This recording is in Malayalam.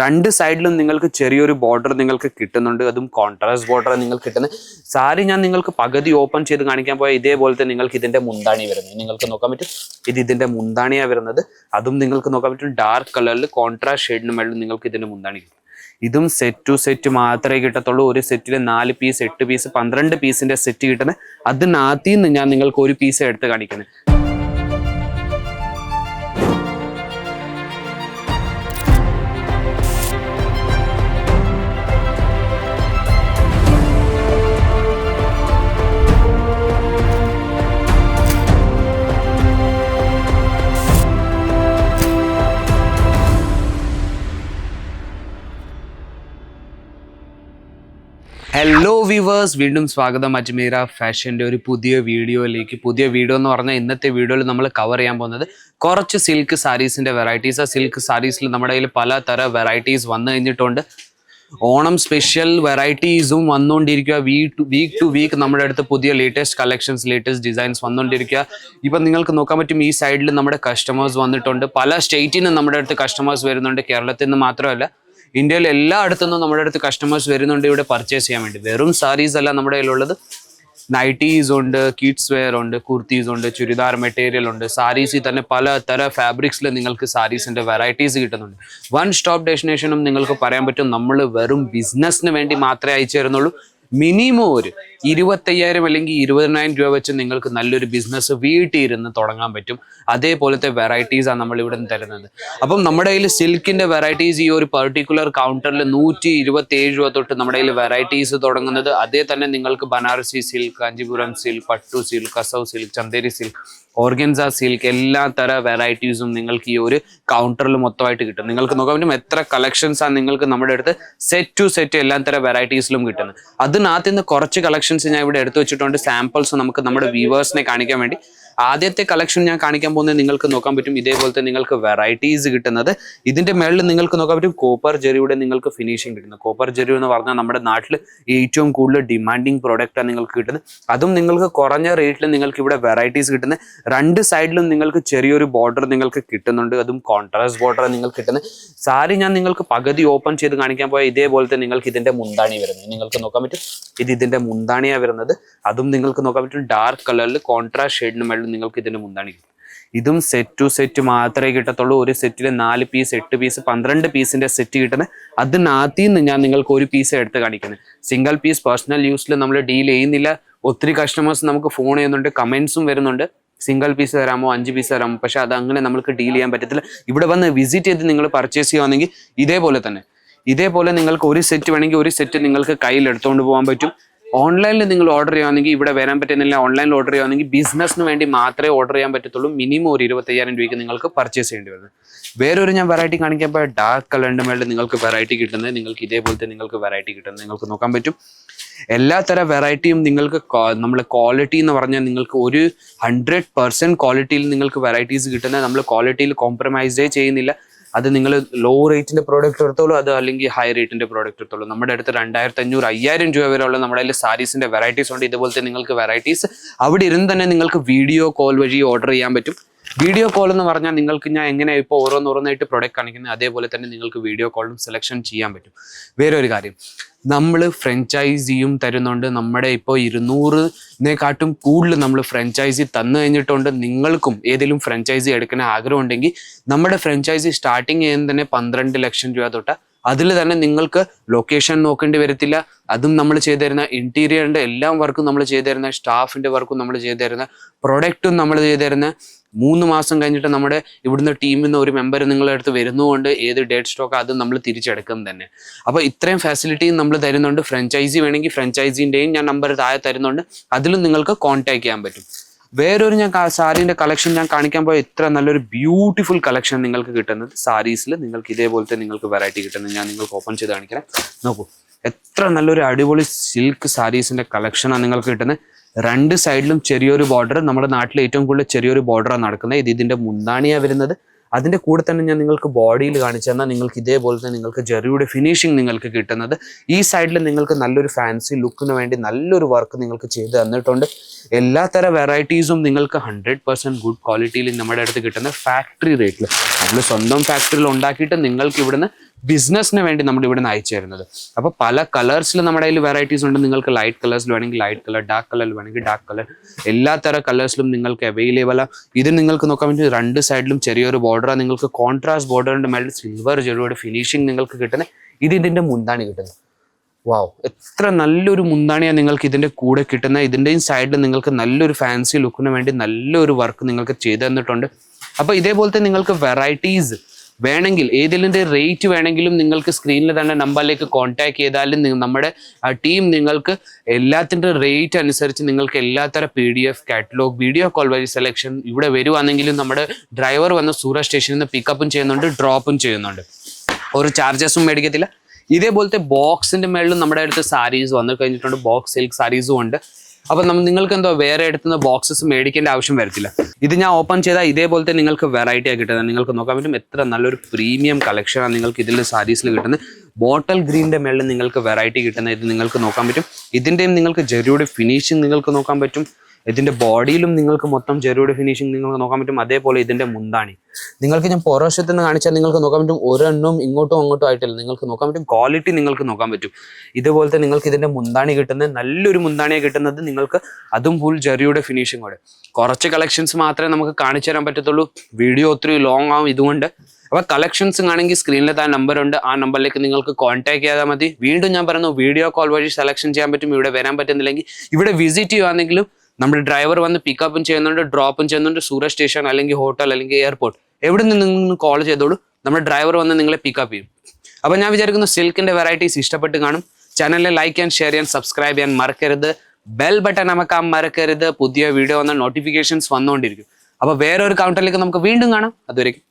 രണ്ട് സൈഡിലും നിങ്ങൾക്ക് ചെറിയൊരു ബോർഡർ നിങ്ങൾക്ക് കിട്ടുന്നുണ്ട്. അതും കോൺട്രാസ്റ്റ് ബോർഡർ നിങ്ങൾക്ക് കിട്ടുന്നത്. സാരി ഞാൻ നിങ്ങൾക്ക് പകുതി ഓപ്പൺ ചെയ്ത് കാണിക്കാൻ പോയാൽ ഇതേപോലത്തെ നിങ്ങൾക്ക് ഇതിന്റെ മുന്താണി വരുന്നത്. നിങ്ങൾക്ക് നോക്കാൻ പറ്റും. ഇത് ഇതിന്റെ മുന്താണിയാണ് വരുന്നത്. അതും നിങ്ങൾക്ക് നോക്കാൻ പറ്റും. ഡാർക്ക് കളറിൽ കോൺട്രാസ്റ്റ് ഷെയ്ഡിന് മേളിൽ നിങ്ങൾക്ക് ഇതിന്റെ മുന്താണി ഇതും സെറ്റ് ടു സെറ്റ് മാത്രമേ കിട്ടത്തുള്ളൂ. ഒരു സെറ്റിൽ നാല് പീസ് എട്ട് പീസ് പന്ത്രണ്ട് പീസിന്റെ സെറ്റ് കിട്ടുന്നത്. അതിനകത്തിൽ നിന്ന് ഞാൻ നിങ്ങൾക്ക് ഒരു പീസ് എടുത്ത് കാണിക്കുന്നത്. ഹലോ വ്യൂവേഴ്സ് വീണ്ടും സ്വാഗതം. അജ്മീര ഫാഷന്റെ ഒരു പുതിയ വീഡിയോയിലേക്ക്. പുതിയ വീഡിയോ എന്ന് പറഞ്ഞാൽ ഇന്നത്തെ വീഡിയോയിൽ നമ്മൾ കവർ ചെയ്യാൻ പോകുന്നത് കുറച്ച് സിൽക്ക് സാരീസിന്റെ വെറൈറ്റീസ് ആ സിൽക്ക് സാരീസിൽ നമ്മുടെ കയ്യിൽ പലതര വെറൈറ്റീസ് വന്നു കഴിഞ്ഞിട്ടുണ്ട്. ഓണം സ്പെഷ്യൽ വെറൈറ്റീസും വന്നുകൊണ്ടിരിക്കുക week to week to week നമ്മുടെ അടുത്ത് പുതിയ ലേറ്റസ്റ്റ് കളക്ഷൻസ് ലേറ്റസ്റ്റ് ഡിസൈൻസ് വന്നുകൊണ്ടിരിക്കുക ഇപ്പം നിങ്ങൾക്ക് നോക്കാൻ പറ്റും ഈ സൈഡിൽ നമ്മുടെ കസ്റ്റമേഴ്സ് വന്നിട്ടുണ്ട്. പല സ്റ്റേറ്റിൽ നിന്ന് നമ്മുടെ അടുത്ത് കസ്റ്റമേഴ്സ് വരുന്നുണ്ട്. കേരളത്തിൽ നിന്ന് മാത്രമല്ല ഇന്ത്യയിൽ എല്ലായിടത്തുനിന്നും നമ്മുടെ അടുത്ത് കസ്റ്റമേഴ്സ് വരുന്നുണ്ട് ഇവിടെ പർച്ചേസ് ചെയ്യാൻ വേണ്ടി. വെറും സാരീസ് അല്ല നമ്മുടെ കയ്യിലുള്ളത്. നൈറ്റീസ് ഉണ്ട് കിഡ്സ് വെയർ ഉണ്ട് കുർത്തീസ് ഉണ്ട് ചുരിദാർ മെറ്റീരിയൽ ഉണ്ട്. സാരീസിൽ തന്നെ പല തര ഫാബ്രിക്സിൽ നിങ്ങൾക്ക് സാരീസിന്റെ വെറൈറ്റീസ് കിട്ടുന്നുണ്ട്. വൺ സ്റ്റോപ്പ് ഡെസ്റ്റിനേഷനും നിങ്ങൾക്ക് പറയാൻ പറ്റും നമ്മൾ വെറും ബിസിനസ്സിന് വേണ്ടി മാത്രമേ അയച്ചു തരുന്നുള്ളൂ. മിനിമം ഒരു ഇരുപത്തയ്യായിരം അല്ലെങ്കിൽ ഇരുപതിനായിരം രൂപ വെച്ച് നിങ്ങൾക്ക് നല്ലൊരു ബിസിനസ് വീട്ടിൽ ഇരുന്ന് തുടങ്ങാൻ പറ്റും. അതേപോലത്തെ ആണ് നമ്മൾ ഇവിടെ നിന്ന് തരുന്നത്. അപ്പം നമ്മുടെ കയ്യിൽ സിൽക്കിന്റെ വെറൈറ്റീസ് ഈ ഒരു പെർട്ടിക്കുലർ കൗണ്ടറിൽ നൂറ്റി ഇരുപത്തി ഏഴ് രൂപ തൊട്ട് നമ്മുടെ കയ്യിൽ വെറൈറ്റീസ് തുടങ്ങുന്നത്. അതേ തന്നെ നിങ്ങൾക്ക് ബനാറസി സിൽക്ക് കാഞ്ചീപുരം സിൽക്ക് പട്ടു സിൽക്ക് കസവ് silk Chanderi silk organza silk എല്ലാ തര വെറൈറ്റീസും നിങ്ങൾക്ക് ഈ ഒരു കൗണ്ടറിൽ മൊത്തമായിട്ട് കിട്ടും. നിങ്ങൾക്ക് നോക്കാൻ പറ്റും എത്ര കളക്ഷൻസ് ആണ് നിങ്ങൾക്ക് നമ്മുടെ അടുത്ത് സെറ്റ് ടു സെറ്റ് എല്ലാ തര വെറൈറ്റീസിലും കിട്ടുന്നത്. അതിനകത്ത് നിന്ന് കുറച്ച് കളക്ഷൻസ് ഞാൻ ഇവിടെ എടുത്തു വെച്ചിട്ടുണ്ട്. സാമ്പിൾസ് നമുക്ക് നമ്മുടെ വ്യൂവേഴ്സിനെ കാണിക്കാൻ വേണ്ടി. ആദ്യത്തെ കളക്ഷൻ ഞാൻ കാണിക്കാൻ പോകുന്നത് നിങ്ങൾക്ക് നോക്കാൻ പറ്റും. ഇതേപോലത്തെ നിങ്ങൾക്ക് വെറൈറ്റീസ് കിട്ടുന്നത്. ഇതിന്റെ മേളിൽ നിങ്ങൾക്ക് നോക്കാൻ പറ്റും കോപ്പർ ജെറിയുടെ നിങ്ങൾക്ക് ഫിനിഷിംഗ് കിട്ടുന്നത്. കോപ്പർ ജെറി എന്ന് പറഞ്ഞാൽ നമ്മുടെ നാട്ടിൽ ഏറ്റവും കൂടുതൽ ഡിമാൻഡിങ് പ്രോഡക്റ്റാണ് നിങ്ങൾക്ക് കിട്ടുന്നത്. അതും നിങ്ങൾക്ക് കുറഞ്ഞ റേറ്റിൽ നിങ്ങൾക്ക് ഇവിടെ വെറൈറ്റീസ് കിട്ടുന്നത്. രണ്ട് സൈഡിലും നിങ്ങൾക്ക് ചെറിയൊരു ബോർഡർ നിങ്ങൾക്ക് കിട്ടുന്നുണ്ട്. അതും കോൺട്രാസ്റ്റ് ബോർഡർ നിങ്ങൾക്ക് കിട്ടുന്നത്. സാരി ഞാൻ നിങ്ങൾക്ക് പകുതി ഓപ്പൺ ചെയ്ത് കാണിക്കാൻ പോയാൽ ഇതേപോലത്തെ നിങ്ങൾക്ക് ഇതിന്റെ മുന്താണി വരുന്നത്. നിങ്ങൾക്ക് നോക്കാൻ പറ്റും. ഇത് ഇതിന്റെ മുന്താണിയാണ് വരുന്നത്. അതും നിങ്ങൾക്ക് നോക്കാൻ പറ്റും. ഡാർക്ക് കളറിൽ കോൺട്രാസ്റ്റ് ഷെയ്ഡിന് മേളിൽ നിങ്ങൾക്ക് ഇതിന്റെ മുന്താണി ഇതും. സെറ്റ് ടു സെറ്റ് മാത്രമേ കിട്ടത്തുള്ളൂ. ഒരു സെറ്റിൽ നാല് പീസ് എട്ട് പീസ് പന്ത്രണ്ട് പീസിന്റെ സെറ്റ് കിട്ടുന്നത് അതിനകത്ത് നിന്ന് ഞാൻ നിങ്ങൾക്ക് ഒരു പീസ് എടുത്ത് കാണിക്കുന്നത്. സിംഗിൾ പീസ് പേഴ്സണൽ യൂസിൽ നമ്മൾ ഡീൽ ചെയ്യുന്നില്ല. ഒത്തിരി കസ്റ്റമേഴ്സ് നമുക്ക് ഫോൺ ചെയ്യുന്നുണ്ട് കമൻസും വരുന്നുണ്ട്. സിംഗിൾ പീസ് തരാമോ അഞ്ച് പീസ് തരാമോ? പക്ഷെ അത് അങ്ങനെ നമുക്ക് ഡീൽ ചെയ്യാൻ പറ്റത്തില്ല. ഇവിടെ വന്ന് വിസിറ്റ് ചെയ്ത് നിങ്ങൾ പർച്ചേസ് ചെയ്യുകയാണെങ്കിൽ ഇതേപോലെ തന്നെ. ഇതേപോലെ നിങ്ങൾക്ക് ഒരു സെറ്റ് വേണമെങ്കിൽ ഒരു സെറ്റ് നിങ്ങൾക്ക് കയ്യിൽ എടുത്തുകൊണ്ട് പോകാൻ പറ്റും. ഓൺലൈനിൽ നിങ്ങൾ ഓർഡർ ചെയ്യുകയാണെങ്കിൽ ഇവിടെ വരാൻ പറ്റുന്നില്ല. ഓൺലൈനിൽ ഓർഡർ ചെയ്യുകയാണെങ്കിൽ ബിസിനസ്സിന് വേണ്ടി മാത്രമേ ഓർഡർ ചെയ്യാൻ പറ്റത്തുള്ളൂ. മിനിമം ഒരു ഇരുപത്തയ്യായിരം രൂപയ്ക്ക് നിങ്ങൾക്ക് പർച്ചേസ് ചെയ്യേണ്ടി വരുന്നത് വേറൊരു ഞാൻ വെറൈറ്റി കാണിക്കാൻ ഡാർക്ക് കളറിന്റെ മേളിൽ നിങ്ങൾക്ക് വെറൈറ്റി കിട്ടുന്നത് നിങ്ങൾക്ക് ഇതേപോലത്തെ നിങ്ങൾക്ക് വെറൈറ്റി കിട്ടുന്നത് നിങ്ങൾക്ക് നോക്കാൻ പറ്റും. എല്ലാ തര വെറൈറ്റിയും നിങ്ങൾക്ക് നമ്മൾ ക്വാളിറ്റി എന്ന് പറഞ്ഞാൽ നിങ്ങൾക്ക് ഒരു ഹൺഡ്രഡ് പെർസെന്റ് ക്വാളിറ്റിയിൽ നിങ്ങൾക്ക് വെറൈറ്റീസ് കിട്ടുന്നത്. നമ്മൾ ക്വാളിറ്റിയിൽ കോംപ്രമൈസേ ചെയ്യുന്നില്ല. അത് നിങ്ങൾ ലോ റേറ്റിന്റെ പ്രോഡക്റ്റ് എടുത്തോളൂ അത് അല്ലെങ്കിൽ ഹൈ റേറ്റിന്റെ പ്രോഡക്റ്റ് എടുത്തോളൂ. നമ്മുടെ അടുത്ത് രണ്ടായിരത്തി അഞ്ഞൂറ് അയ്യായിരം രൂപ വരെയുള്ള നമ്മുടെ കയ്യിൽ സാരീസിന്റെ വെറൈറ്റീസ് ഉണ്ട്. ഇതുപോലത്തെ നിങ്ങൾക്ക് വെറൈറ്റീസ് അവിടെ ഇരുന്ന് തന്നെ നിങ്ങൾക്ക് വീഡിയോ കോൾ വഴി ഓർഡർ ചെയ്യാൻ പറ്റും. വീഡിയോ കോൾ എന്ന് പറഞ്ഞാൽ നിങ്ങൾക്ക് ഞാൻ എങ്ങനെ ഇപ്പോൾ ഓരോന്നോരോന്നായിട്ട് പ്രൊഡക്റ്റ് കാണിക്കുന്നത്? അതേപോലെ തന്നെ നിങ്ങൾക്ക് വീഡിയോ കോളും സെലക്ഷൻ ചെയ്യാൻ പറ്റും. വേറെ ഒരു കാര്യം. നമ്മൾ ഫ്രഞ്ചൈസിയും തരുന്നുണ്ട്. നമ്മുടെ ഇപ്പോൾ ഇരുന്നൂറിനെക്കാട്ടും കൂടുതൽ നമ്മൾ ഫ്രഞ്ചൈസി തന്നു കഴിഞ്ഞിട്ടുണ്ട്. നിങ്ങൾക്കും ഏതെങ്കിലും ഫ്രഞ്ചൈസി എടുക്കുന്ന ആഗ്രഹം ഉണ്ടെങ്കിൽ നമ്മുടെ ഫ്രഞ്ചൈസി സ്റ്റാർട്ടിങ് ചെയ്യുന്ന തന്നെ പന്ത്രണ്ട് ലക്ഷം രൂപ തൊട്ട്. അതിൽ തന്നെ നിങ്ങൾക്ക് ലൊക്കേഷൻ നോക്കേണ്ടി വരത്തില്ല. അതും നമ്മൾ ചെയ്തു തരുന്ന ഇന്റീരിയറിന്റെ എല്ലാ വർക്കും നമ്മൾ ചെയ്തു തരുന്ന സ്റ്റാഫിന്റെ വർക്കും നമ്മൾ ചെയ്തു തരുന്ന പ്രൊഡക്റ്റും നമ്മൾ ചെയ്തു തരുന്ന മൂന്ന് മാസം കഴിഞ്ഞിട്ട് നമ്മുടെ ഇവിടുന്ന് ടീമിൽ നിന്ന് ഒരു മെമ്പർ നിങ്ങളുടെ അടുത്ത് വരുന്നതുകൊണ്ട് ഏത് ഡേറ്റ് സ്റ്റോക്ക് അത് നമ്മൾ തിരിച്ചെടുക്കും തന്നെ. അപ്പോൾ ഇത്രയും ഫാസിലിറ്റിയും നമ്മൾ തരുന്നുണ്ട് ഫ്രഞ്ചൈസി വേണമെങ്കിൽ ഫ്രഞ്ചൈസിന്റെയും ഞാൻ നമ്പർ താഴെ തരുന്നുണ്ട് അതിലും നിങ്ങൾക്ക് കോൺടാക്ട് ചെയ്യാൻ പറ്റും. വേറൊരു ഞാൻ സാരീന്റെ കളക്ഷൻ ഞാൻ കാണിക്കാൻ പോയ ഇത്ര നല്ലൊരു ബ്യൂട്ടിഫുൾ കളക്ഷൻ നിങ്ങൾക്ക് കിട്ടുന്നത് സാരീസിൽ നിങ്ങൾക്ക് ഇതേപോലത്തെ നിങ്ങൾക്ക് വെറൈറ്റി കിട്ടുന്നത് ഞാൻ നിങ്ങൾക്ക് ഓപ്പൺ ചെയ്ത് കാണിക്കാം നോക്കൂ എത്ര നല്ലൊരു അടിപൊളി സിൽക്ക് സാരീസിന്റെ കളക്ഷനാണ് നിങ്ങൾക്ക് കിട്ടുന്നത്. രണ്ട് സൈഡിലും ചെറിയൊരു ബോർഡർ നമ്മുടെ നാട്ടിൽ ഏറ്റവും കൂടുതൽ ചെറിയൊരു ബോർഡറാണ് നടക്കുന്നത്. ഇത് ഇതിന്റെ മുന്താണിയാണ് വരുന്നത്. അതിന്റെ കൂടെ തന്നെ ഞാൻ നിങ്ങൾക്ക് ബോഡിയിൽ കാണിച്ചു തന്നാൽ നിങ്ങൾക്ക് ഇതേപോലെ തന്നെ നിങ്ങൾക്ക് ജെറിയുടെ ഫിനിഷിംഗ് നിങ്ങൾക്ക് കിട്ടുന്നത്. ഈ സൈഡിൽ നിങ്ങൾക്ക് നല്ലൊരു ഫാൻസി ലുക്കിന് വേണ്ടി നല്ലൊരു വർക്ക് നിങ്ങൾക്ക് ചെയ്ത് തന്നിട്ടുണ്ട്. എല്ലാ തര വെറൈറ്റീസും നിങ്ങൾക്ക് ഹൺഡ്രഡ് പെർസെന്റ് ഗുഡ് ക്വാളിറ്റിയിൽ നമ്മുടെ അടുത്ത് കിട്ടുന്ന ഫാക്ടറി റേറ്റിൽ നമ്മൾ സ്വന്തം ഫാക്ടറിയിൽ ഉണ്ടാക്കിയിട്ട് നിങ്ങൾക്ക് ഇവിടുന്ന് ബിസിനസ്സിന് വേണ്ടി നമ്മൾ ഇവിടെ നിന്ന് അയച്ചു തരുന്നത്. അപ്പോൾ പല കളേഴ്സിൽ നമ്മുടെ കയ്യിൽ വെറൈറ്റീസ് ഉണ്ട്. നിങ്ങൾക്ക് ലൈറ്റ് കളേഴ്സിൽ വേണമെങ്കിൽ ലൈറ്റ് കളർ ഡാർക്ക് കളറിൽ വേണമെങ്കിൽ ഡാർക്ക് കളർ എല്ലാ തരം കളേഴ്സിലും നിങ്ങൾക്ക് അവൈലബിൾ ആണ് ഇത് നിങ്ങൾക്ക് നോക്കാൻ പറ്റും രണ്ട് സൈഡിലും ചെറിയൊരു ബോർഡറാണ് നിങ്ങൾക്ക് കോൺട്രാസ്റ്റ് ബോർഡറിന്റെ മേളിൽ സിൽവർ ജെറിയുടെ ഫിനിഷിംഗ് നിങ്ങൾക്ക് കിട്ടുന്നത് ഇത് ഇതിന്റെ മുന്താണി കിട്ടുന്നത്. വാവ് എത്ര നല്ലൊരു മുന്താണിയാണ് നിങ്ങൾക്ക് ഇതിന്റെ കൂടെ കിട്ടുന്നത്. ഇതിന്റെയും സൈഡിൽ നിങ്ങൾക്ക് നല്ലൊരു ഫാൻസി ലുക്കിന് വേണ്ടി നല്ലൊരു വർക്ക് നിങ്ങൾക്ക് ചെയ്തു തന്നിട്ടുണ്ട്. അപ്പൊ ഇതേപോലത്തെ നിങ്ങൾക്ക് വെറൈറ്റീസ് വേണമെങ്കിൽ ഏതിലിന്റെ റേറ്റ് വേണമെങ്കിലും നിങ്ങൾക്ക് സ്ക്രീനിൽ തന്നെ നമ്പറിലേക്ക് കോൺടാക്ട് ചെയ്താലും നമ്മുടെ ടീം നിങ്ങൾക്ക് എല്ലാത്തിന്റെ റേറ്റ് അനുസരിച്ച് നിങ്ങൾക്ക് എല്ലാത്തരം P D F catalogue video call വഴി സെലക്ഷൻ ഇവിടെ വരുവാണെങ്കിലും നമ്മുടെ ഡ്രൈവർ വന്ന് സൂറത്ത് സ്റ്റേഷനിൽ നിന്ന് പിക്കപ്പും ചെയ്യുന്നുണ്ട് ഡ്രോപ്പും ചെയ്യുന്നുണ്ട്. ഒരു ചാർജസും മേടിക്കത്തില്ല. ഇതേപോലത്തെ ബോക്സിന്റെ മേളിലും നമ്മുടെ അടുത്ത് സാരീസ് വന്നു കഴിഞ്ഞിട്ടുണ്ട്. ബോക്സ് സിൽക്ക് സാരീസും ഉണ്ട്. അപ്പൊ നമ്മൾ നിങ്ങൾക്ക് എന്തോ വേറെ അടുത്തുനിന്ന് ബോക്സസ് മേടിക്കേണ്ട ആവശ്യം വരത്തില്ല. ഇത് ഞാൻ ഓപ്പൺ ചെയ്താൽ ഇതേപോലത്തെ നിങ്ങൾക്ക് വെറൈറ്റി ആയി കിട്ടുന്നത്. നിങ്ങൾക്ക് നോക്കാൻ പറ്റും എത്ര നല്ലൊരു പ്രീമിയം കളക്ഷനാണ് നിങ്ങൾക്ക് ഇതിൽ സാരീസിൽ കിട്ടുന്നത്. ബോട്ടൽ ഗ്രീനിന്റെ മേളിൽ നിങ്ങൾക്ക് വെറൈറ്റി കിട്ടുന്ന ഇത് നിങ്ങൾക്ക് നോക്കാൻ പറ്റും. ഇതിന്റെയും നിങ്ങൾക്ക് ജെറിയുടെ ഫിനിഷിങ് നിങ്ങൾക്ക് നോക്കാൻ പറ്റും. ഇതിന്റെ ബോഡിയിലും നിങ്ങൾക്ക് മൊത്തം ജെറിയുടെ ഫിനിഷിംഗ് നിങ്ങൾക്ക് നോക്കാൻ പറ്റും. അതേപോലെ ഇതിന്റെ മുന്താണി. നിങ്ങൾക്ക് ഞാൻ പുറവശത്ത് നിന്ന് കാണിച്ചാൽ നിങ്ങൾക്ക് നോക്കാൻ പറ്റും. ഒരെണ്ണവും ഇങ്ങോട്ടും അങ്ങോട്ടും ആയിട്ടില്ല. നിങ്ങൾക്ക് നോക്കാൻ പറ്റും. ക്വാളിറ്റി നിങ്ങൾക്ക് നോക്കാൻ പറ്റും. ഇതുപോലത്തെ നിങ്ങൾക്ക് ഇതിന്റെ മുന്താണി കിട്ടുന്നത്. നല്ലൊരു മുന്താണിയെ കിട്ടുന്നത് നിങ്ങൾക്ക്. അതും ഫുൾ ജെറിയുടെ ഫിനിഷിങ്ങോടെ കുറച്ച് കളക്ഷൻസ് മാത്രമേ നമുക്ക് കാണിച്ചു തരാൻ പറ്റത്തുള്ളൂ. വീഡിയോ ഒത്തിരി ലോങ് ആവും ഇതുകൊണ്ട്. അപ്പൊ കളക്ഷൻസ് ആണെങ്കിൽ സ്ക്രീനിൽ താൻ നമ്പർ ഉണ്ട്. ആ നമ്പറിലേക്ക് നിങ്ങൾക്ക് കോൺടാക്ട് ചെയ്താൽ മതി. വീണ്ടും ഞാൻ പറയുന്നു വീഡിയോ കോൾ വഴി സെലക്ഷൻ ചെയ്യാൻ പറ്റും. ഇവിടെ വരാൻ പറ്റുന്നില്ലെങ്കിൽ. ഇവിടെ വിസിറ്റ് ചെയ്യുവാണെങ്കിലും നമ്മുടെ ഡ്രൈവർ വന്ന് പിക്കപ്പും ചെയ്യുന്നുണ്ട് ഡ്രോപ്പും ചെയ്യുന്നുണ്ട് സൂറത്ത് സ്റ്റേഷൻ അല്ലെങ്കിൽ ഹോട്ടൽ അല്ലെങ്കിൽ എയർപോർട്ട് എവിടെ നിന്ന് നിങ്ങൾ കോൾ ചെയ്തോളൂ നമ്മുടെ ഡ്രൈവർ വന്ന് നിങ്ങളെ പിക്കപ്പ് ചെയ്യും. അപ്പോൾ ഞാൻ വിചാരിക്കുന്നു സിൽക്കിന്റെ വെറൈറ്റീസ് ഇഷ്ടപ്പെട്ട് കാണും. ചാനലിനെ ലൈക്ക് ആൻഡ് ഷെയർ ചെയ്യാൻ സബ്സ്ക്രൈബ് ചെയ്യാൻ മറക്കരുത്. ബെൽ ബട്ടൺ അമക്കാൻ മറക്കരുത്. പുതിയ വീഡിയോ വന്ന നോട്ടിഫിക്കേഷൻസ് വന്നുകൊണ്ടിരിക്കും. അപ്പോൾ വേറൊരു കൗണ്ടറിലേക്ക് നമുക്ക് വീണ്ടും കാണാം. അതുവരെയും